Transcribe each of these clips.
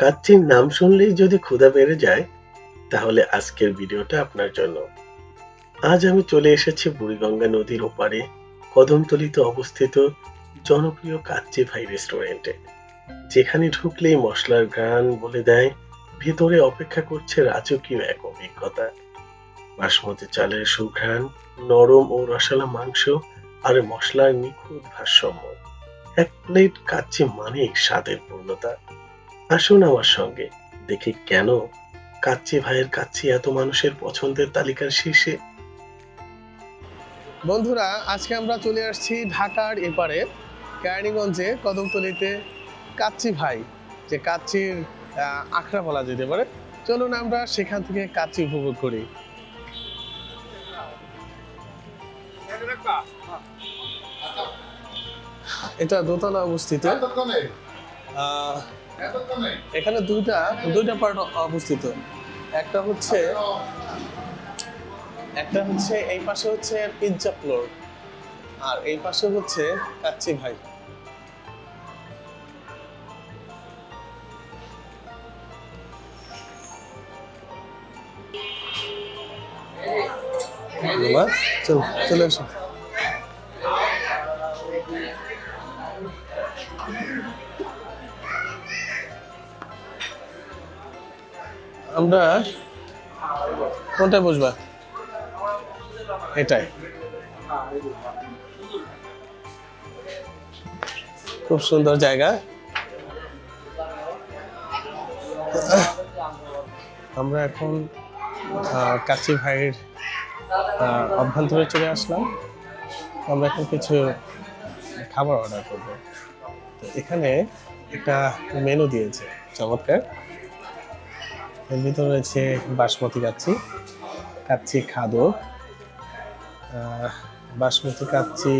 কাচ্চির নাম শুনলেই যদি ক্ষুধা বেড়ে যায়, তাহলে আজকের ভিডিওটা আপনার জন্য। আজ আমি চলে এসেছি বুড়িগঙ্গা নদীর ওপারে, কদমতলিতে অবস্থিত জনপ্রিয় কাচ্চি ভাই রেস্টুরেন্টে, যেখানে ঢুকলেই মশলার গান বলে দেয়, ভেতরে অপেক্ষা করছে রাজকীয় এক অভিজ্ঞতা। বাসমতি চালের সুঘ্রাণ, নরম ও রসালা মাংস আর মশলার নিখুঁত ভারসাম্য। এক প্লেট কাচ্চি মানেই স্বাদের পূর্ণতা। আসুন আমার সঙ্গে। দেখি কেন কাচ্চি ভাইয়ের কাচ্চি এত মানুষের পছন্দের তালিকার শীর্ষে? বন্ধুরা, আজকে আমরা চলে আসছি ঢাকার এপারে, কেরানীগঞ্জে কদমতলিতে কাচ্চি ভাই, যে কাচ্চির আখড়া বলা যেতে পারে। চলুন আমরা সেখান থেকে কাচ্চি উপভোগ করি। এটা দোতলা অবস্থিত। এখানে দুইটা দুইটা পার্ট অবস্থিত একটা হচ্ছে একটা হচ্ছে এই পাশে হচ্ছে পিৎজা ফ্লোর আর এই পাশে হচ্ছে কাচ্চি ভাই। চল, চলে আসো। আমরা কোনটায় বসবা? এটাই খুব সুন্দর জায়গা। আমরা এখন কাচ্চি ভাইয়ের অভ্যন্তরে চলে আসলাম। আমরা এখন কিছু খাবার অর্ডার করব। এখানে একটা মেনু দিয়েছে, চমৎকার। এর ভিতরে রয়েছে বাসমতি কাচ্চি কাচ্চি খাদো আহ, বাসমতি কাচ্চি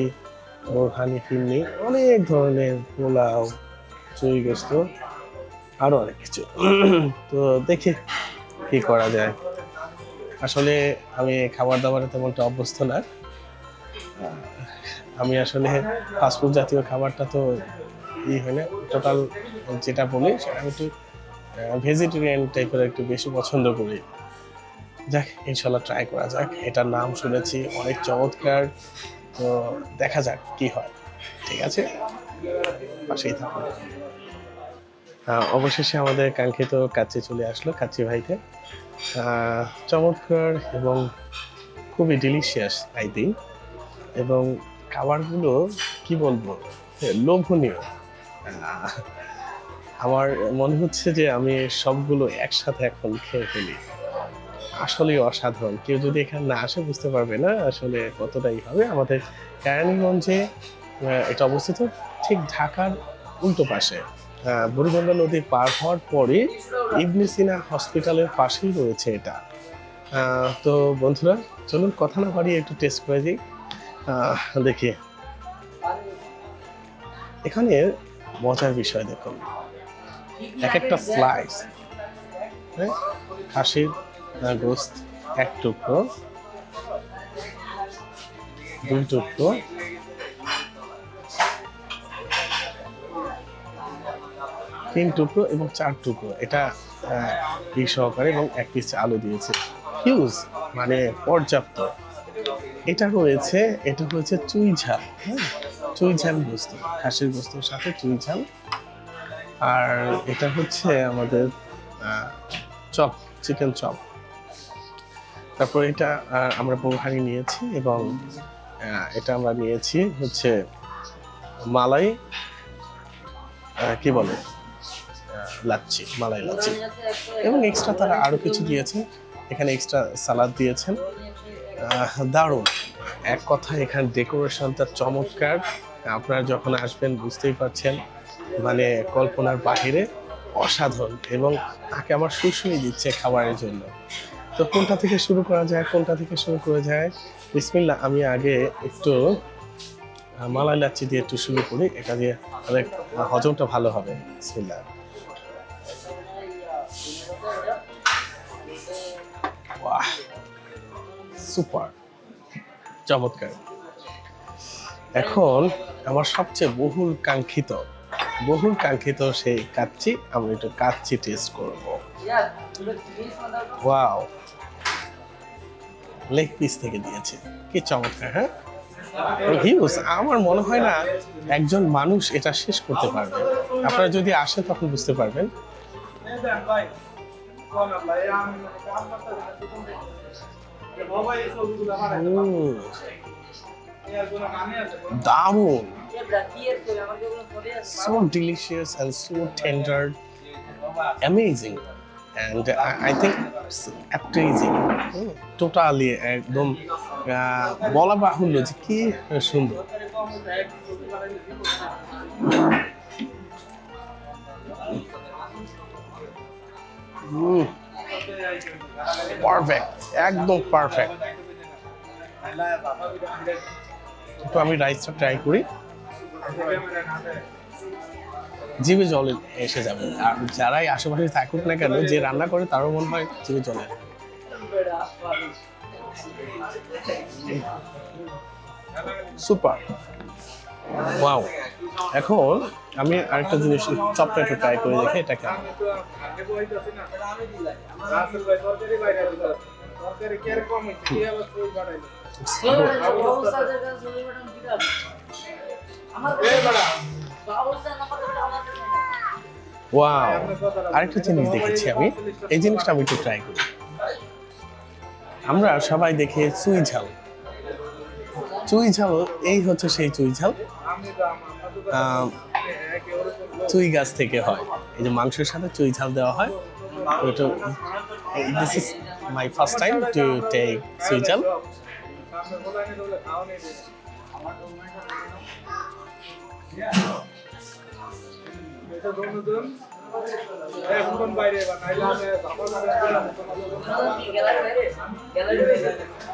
বোরহানি ফিরনি অনেক ধরনের পোলাও চুই গোস্ত আরও অনেক কিছু। তো দেখি কি করা যায়। আসলে আমি খাবার দাবারে তেমনটা অভ্যস্ত না। আমি আসলে ফাস্টফুড জাতীয় খাবারটা তো ই হয় না। টোটাল যেটা বলি সেটা আমি একটু ভেজিটেরিয়ান টাইপের একটু বেশি পছন্দ করি। যাক ইনশাল্লাহ ট্রাই করা যাক। এটার নাম শুনেছি অনেক চমৎকার। তো দেখা যাক কি হয়। ঠিক আছে? পাশেই থাকুন। অবশেষে আমাদের কাঙ্ক্ষিত কাচ্চি চলে আসলো কাচ্চি ভাইতে চমৎকার এবং খুবই ডিলিশিয়াস আই থিঙ্ক এবং খাবারগুলো কি বলব লোভনীয়। আহ, আমার মনে হচ্ছে যে আমি সবগুলো একসাথে এখন খেয়ে ফেলি। আসলে অসাধারণ। কেউ যদি এখানে না আসে বুঝতে পারবে না আসলে কতটাই হবে। আমাদের কেরানীগঞ্জে এটা অবস্থিত ঠিক ঢাকার উল্টো পাশে। বুড়িগঙ্গা নদী পার হওয়ার পরে ইবনে সিনা হসপিটালের পাশেই রয়েছে এটা। তো বন্ধুরা, চলুন কথা না বাড়িয়ে একটু টেস্ট করে দিই। দেখি। এখানে মজার বিষয় দেখুন। এক একটা স্লাইস খাসির গোস্ত, এক টুকরো। দুই টুকরো। তিন টুকরো এবং চার টুকরো। এটা ই সহকারে এবং এক পিস আলু দিয়েছে। হিউজ মানে পর্যাপ্ত। এটা রয়েছে, এটা হচ্ছে চুই ঝাল। হ্যাঁ? চুই ঝাল গোস্ত। খাসির গোস্তর সাথে চুই ঝাল আর এটা হচ্ছে আমাদের চপ, চিকেন চপ। তারপর এটা আমরা বোরহানি নিয়েছি এবং এটা আমরা নিয়েছি হচ্ছে মালাই কি বলে? লাচ্ছি, মালাই লাচ্ছি। এবং এক্সট্রা তারা আরও কিছু দিয়েছেন। এখানে এক্সট্রা সালাদ দিয়েছেন। দারুণ। এক কথা এখানে ডেকোরেশনটা চমৎকার। আপনারা যখন আসবেন বুঝতেই পারছেন। মানে কল্পনার বাহিরে অসাধারণ এবং তাকে আমার শুশুই দিচ্ছে খাবারের জন্য। তো কোনটা থেকে শুরু করা যায়, কোনটা থেকে শুরু করা যায়? বিসমিল্লা আমি আগে একটু মালাই লাচ্ছি দিয়ে একটু শুরু করি, এটা দিয়ে তাহলে হজমটা ভালো হবে। বিসমিল্লা সুপার, চমৎকার। এখন আমার সবচেয়ে বহুল কাঙ্ক্ষিত বহুল কাঙ্ক্ষিত সেই কাচ্চি আমরা একটু কাচ্চি টেস্ট করব। ওয়াও লেগ পিস থেকে দিয়েছে। কি চমৎকার হ্যাঁ? হিউজ আমার মনে হয় না একজন মানুষ এটা শেষ করতে পারবে। আপনারা যদি আসেন তখন বুঝতে পারবেন। উম, দারুণ so delicious and so tender, amazing, and I, I think. Mm, totally একদম বলা বাহুল্য যে কি সুন্দর পারফেক্ট একদম পারফেক্ট একটু আমি রাইসটা ট্রাই করি জিভে জল এসে যাবে আর যারাই আশেপাশে থাকুক না কেন যে রান্না করে তারও মনে হয় জিভে জলে সুপার ওয়াও এখন আমি আরেকটা জিনিস চপটা একটু ট্রাই করে দেখি এটা কেমন ওয়াও আরেকটা জিনিস দেখেছি আমি। এই জিনিসটা আমি একটু ট্রাই করি। আমরা সবাই দেখে চুই ঝাল। চুই ঝাল, এই হচ্ছে সেই চুই ঝাল। চুই গাছ থেকে হয়। এই যে মাংসের সাথে চুই ঝাল দেওয়া হয়। This is my first time to take chui jhal.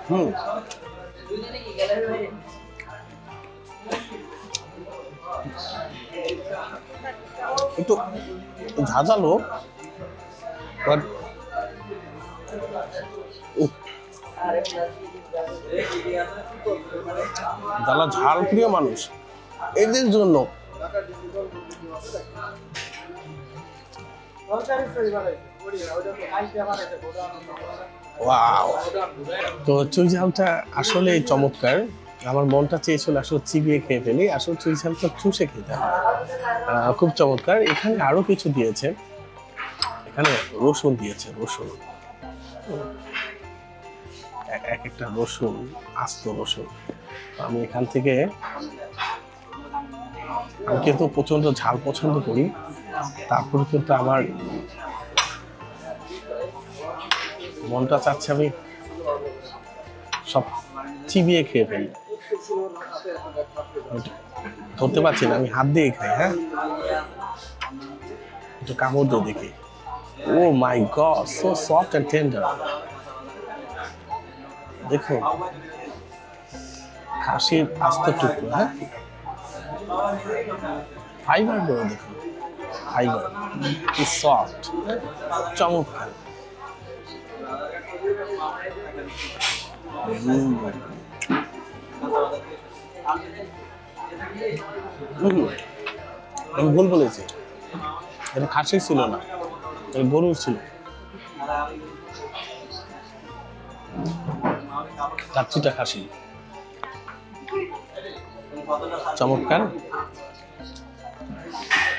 Hmm একটু ঝাঁঝালো বাট যারা ঝাল প্রিয় মানুষ। এদের জন্য। তো চুই ঝালটা আসলে চমৎকার। আমার মনটা চেয়েছিল আসলে চিবিয়ে খেয়ে ফেলি, আসলে চুই ঝালটা চুষে খেতে হয় খুব চমৎকার। এখানে আরও কিছু দিয়েছে। এখানে রসুন দিয়েছে, রসুন। এক- এক একটা রসুন, আস্ত রসুন। আমি এখান থেকে আমি কিন্তু প্রচণ্ড ঝাল পছন্দ করি। তারপরে কিন্তু আমার মনটা চাচ্ছে আমি সব চিবিয়ে খেয়ে ফেলি। ধরতে পারছি না, আমি হাত দিয়ে খাই হ্যাঁ? একটু কামড় দিয়ে দেখি। ও my god so soft and tender দেখুন, খাসির আস্ত টুকরো হ্যাঁ? ফাইবারগুলো দেখুন ফাইবার কি সফট চমৎকার। আমি ভুল বলেছি। এটা খাসি ছিল না, এটা গরুর ছিল। কাচ্চিটা খাসি। চমৎকার।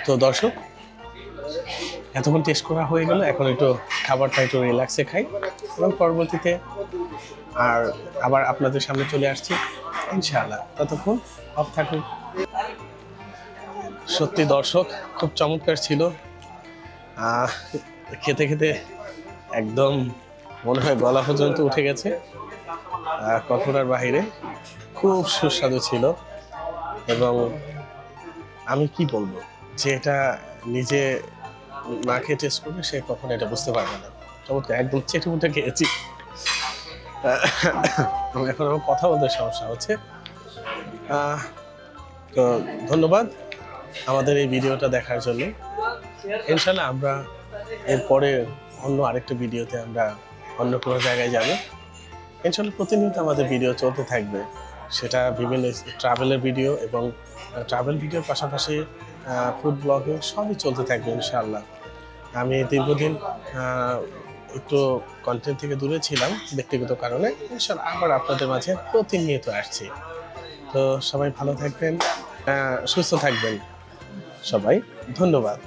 তো দর্শক, এতক্ষণ টেস্ট করা হয়ে গেল, এখন একটু খাবারটা একটু রিল্যাক্সে খাই এবং পরবর্তীতে আর আবার আপনাদের সামনে চলে আসছি, ইনশাআল্লাহ। ততক্ষণ অফ থাকুন। সত্যি দর্শক, খুব চমৎকার ছিল। খেতে খেতে একদম মনে হয় গলা পর্যন্ত উঠে গেছে। কখনার বাহিরে খুব সুস্বাদু ছিল। এবং আমি কি বলব, যে এটা নিজে না খেয়ে টেস্ট করবে সে কখনো এটা বুঝতে পারবে না। চমৎকার একদম চেটে মুটে খেয়েছি। এখন আমার কথা বলতে সমস্যা হচ্ছে। তো ধন্যবাদ আমাদের এই ভিডিওটা দেখার জন্য। ইনশাল্লাহ আমরা এরপরে অন্য আরেকটা ভিডিওতে আমরা অন্য কোনো জায়গায় যাবে। ইনশাল্লাহ প্রতিনিয়ত আমাদের ভিডিও চলতে থাকবে। সেটা বিভিন্ন ট্রাভেলের ভিডিও এবং ট্রাভেল ভিডিওর পাশাপাশি ফুড ব্লগিং সবই চলতে থাকবে ইনশাআল্লাহ আমি দীর্ঘদিন একটু কন্টেন্ট থেকে দূরে ছিলাম ব্যক্তিগত কারণে। ইনশাআল্লাহ আবার আপনাদের মাঝে প্রতিনিয়ত আসছি। তো সবাই ভালো থাকবেন সুস্থ থাকবেন সবাই। ধন্যবাদ।